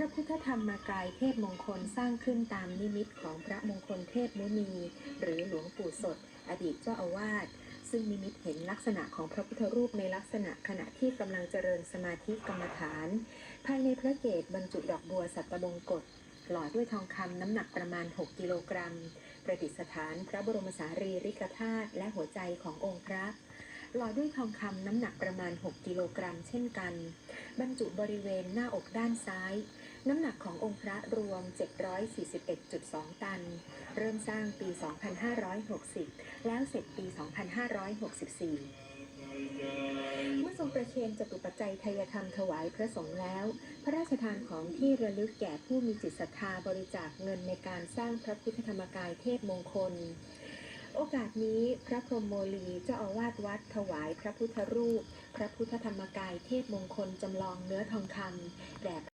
พระพุทธธรรมกายเทพมงคลสร้างขึ้นตามนิมิตของพระมงคลเทพมุนี หรือหลวงปู่สด อดีตเจ้าอาวาสซึ่งนิมิตเห็นลักษณะของพระพุทธรูปในลักษณะขณะที่กำลังเจริญสมาธิกรรมฐาน ภายในพระเกศบรรจุดอกบัวสัตบงกฎหล่อด้วยทองคำน้ำหนักประมาณ 6 กิโลกรัม ประดิษฐานพระบรมสารีริกธาตุและหัวใจขององค์พระ หล่อด้วยทองคำน้ำหนักประมาณ 6 กิโลกรัมเช่นกัน บรรจุบริเวณหน้าอกด้านซ้าย น้ำหนักขององค์พระรวม 741.2 ตัน เริ่มสร้างปี 2560 แล้วเสร็จปี 2564 เมื่อทรงประเคนจตุปัจจัยทยธรรมถวายพระสงฆ์แล้ว พระราชทานของที่ระลึกแก่ผู้มีจิตศรัทธาบริจาคเงินในการสร้างพระพุทธธรรมกายเทพมงคล โอกาสนี้พระพรหมโมลีเจ้าอาวาสวัดถวายพระพุทธรูป พระพุทธธรรมกายเทพมงคลจำลองเนื้อทองคำแด่